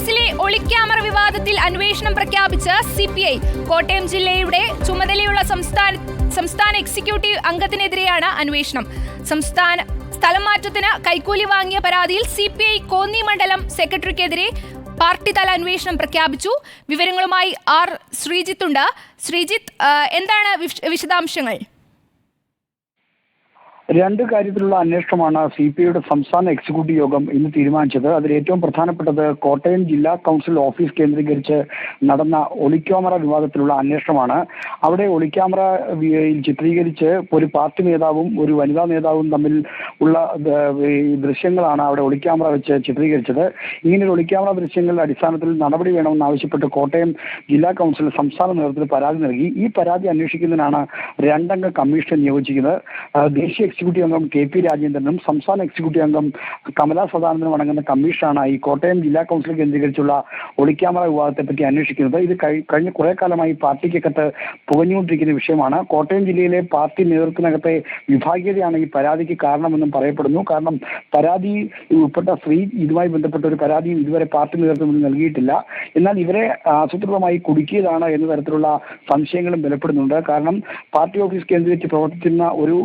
ഓഫീസിലെ ഒളിക്യാമറ വിവാദത്തിൽ അന്വേഷണം പ്രഖ്യാപിച്ച് സി പി ഐ കോട്ടയം ജില്ലയുടെ ചുമതലയുള്ള സംസ്ഥാന സംസ്ഥാന എക്സിക്യൂട്ടീവ് അംഗത്തിനെതിരെയാണ് അന്വേഷണം. സംസ്ഥാന സ്ഥലം മാറ്റത്തിന് കൈക്കൂലി വാങ്ങിയ പരാതിയിൽ സി പി ഐ കോന്നി മണ്ഡലം സെക്രട്ടറിക്കെതിരെ പാർട്ടി തല അന്വേഷണം പ്രഖ്യാപിച്ചു. വിവരങ്ങളുമായി ആർ ശ്രീജിത്ത് ഉണ്ട് ശ്രീജിത്ത് എന്താണ് വിശദാംശങ്ങൾ? രണ്ട് കാര്യത്തിലുള്ള അന്വേഷണമാണ് സി പി ഐയുടെ സംസ്ഥാന എക്സിക്യൂട്ടീവ് യോഗം ഇന്ന് തീരുമാനിച്ചത്. അതിൽ ഏറ്റവും പ്രധാനപ്പെട്ടത് കോട്ടയം ജില്ലാ കൗൺസിൽ ഓഫീസ് കേന്ദ്രീകരിച്ച് നടന്ന ഒളിക്യാമറ വിവാദത്തിലുള്ള അന്വേഷണമാണ്. അവിടെ ഒളിക്യാമറ ചിത്രീകരിച്ച് ഒരു പാർട്ടി നേതാവും ഒരു വനിതാ നേതാവും തമ്മിൽ ഉള്ള ദൃശ്യങ്ങളാണ് അവിടെ ഒളിക്യാമറ വെച്ച് ചിത്രീകരിച്ചത്. ഇങ്ങനെ ഒരു ഒളിക്യാമറ ദൃശ്യങ്ങളുടെ അടിസ്ഥാനത്തിൽ നടപടി വേണമെന്ന് ആവശ്യപ്പെട്ട് കോട്ടയം ജില്ലാ കൗൺസിൽ സംസ്ഥാന നേതൃത്വത്തിൽ പരാതി നൽകി. ഈ പരാതി അന്വേഷിക്കുന്നതിനാണ് രണ്ടംഗ കമ്മീഷൻ നിയോഗിച്ചിരിക്കുന്നത്. ദേശീയ എക്സിക്യൂട്ടീവ് അംഗം കെ പി രാജേന്ദ്രനും സംസ്ഥാന എക്സിക്യൂട്ടീവ് അംഗം കമലാ സദാനന്ദനും അടങ്ങുന്ന കമ്മീഷനാണ് ഈ കോട്ടയം ജില്ലാ കൗൺസിൽ കേന്ദ്രീകരിച്ചുള്ള ഒളിക്യാമറ വിവാദത്തെ പറ്റി അന്വേഷിക്കുന്നത്. ഇത് കഴിഞ്ഞ കുറെ കാലമായി പാർട്ടിക്കകത്ത് പുകഞ്ഞുകൊണ്ടിരിക്കുന്ന വിഷയമാണ്. കോട്ടയം ജില്ലയിലെ പാർട്ടി നേതൃത്വത്തിനകത്തെ വിഭാഗീയതയാണ് ഈ പരാതിക്ക് കാരണമെന്നും പറയപ്പെടുന്നു. കാരണം പരാതി ഉൾപ്പെട്ട സ്ത്രീ ഇതുമായി ബന്ധപ്പെട്ട ഒരു പരാതിയും ഇതുവരെ പാർട്ടി നേതൃത്വം നൽകിയിട്ടില്ല. എന്നാൽ ഇവരെ ആസൂത്രിതമായി കുടുക്കിയതാണ് എന്ന തരത്തിലുള്ള സംശയങ്ങളും ബലപ്പെടുന്നുണ്ട്. കാരണം പാർട്ടി ഓഫീസ് കേന്ദ്രീകരിച്ച് പ്രവർത്തിക്കുന്ന ഒരു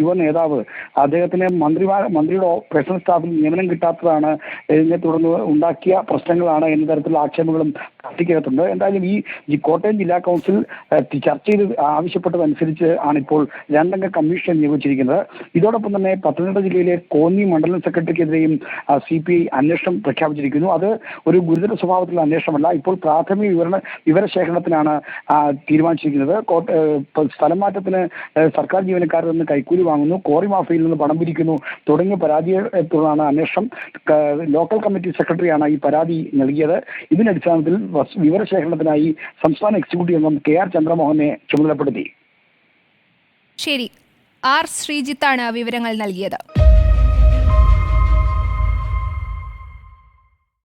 യുവ നേതാവ് അദ്ദേഹത്തിന് മന്ത്രിമാർ മന്ത്രിയുടെ പേഴ്സണൽ സ്റ്റാഫിൽ നിയമനം കിട്ടാത്തതാണ്. ഇതിനെ തുടർന്ന് ഉണ്ടാക്കിയ പ്രശ്നങ്ങളാണ് എന്ന തരത്തിലുള്ള ആക്ഷേപങ്ങളും പാർട്ടിക്കകത്തുണ്ട്. എന്തായാലും ഈ കോട്ടയം ജില്ലാ കൗൺസിൽ ചർച്ച ചെയ്ത് ആവശ്യപ്പെട്ടതനുസരിച്ച് ഇപ്പോൾ രണ്ടംഗ കമ്മീഷൻ നിയോഗിച്ചിരിക്കുന്നത്. ഇതോടൊപ്പം തന്നെ പത്തനംതിട്ട ജില്ലയിലെ കോന്നി മണ്ഡലം സെക്രട്ടറിക്കെതിരെയും സി പി ഐ അന്വേഷണം പ്രഖ്യാപിച്ചിരിക്കുന്നു. അത് ഒരു ഗുരുതര സ്വഭാവത്തിലുള്ള അന്വേഷണമല്ല. ഇപ്പോൾ പ്രാഥമിക വിവരണ വിവരശേഖരണത്തിനാണ് തീരുമാനിച്ചിരിക്കുന്നത്. സ്ഥലം മാറ്റത്തിന് സർക്കാർ ജീവനക്കാരിൽ നിന്ന് കൈക്കൂലി വാങ്ങുന്നു കോറി മാഫിയിൽ നിന്ന് പണം പിരിക്കുന്നു തുടങ്ങിയ പരാതിയെ തുടർന്നാണ് അന്വേഷണം ലോക്കൽ കമ്മിറ്റി സെക്രട്ടറിയാണ് ഈ പരാതി നൽകിയത്. ഇതിനടിസ്ഥാനത്തിൽ വിവരശേഖരണത്തിനായി സംസ്ഥാന എക്സിക്യൂട്ടീവ് അംഗം കെ ആർ ചന്ദ്രമോഹനെ ചുമതലപ്പെടുത്തി. ശരി. ആർ ശ്രീജിത്താണ് വിവരങ്ങൾ നൽകിയത്.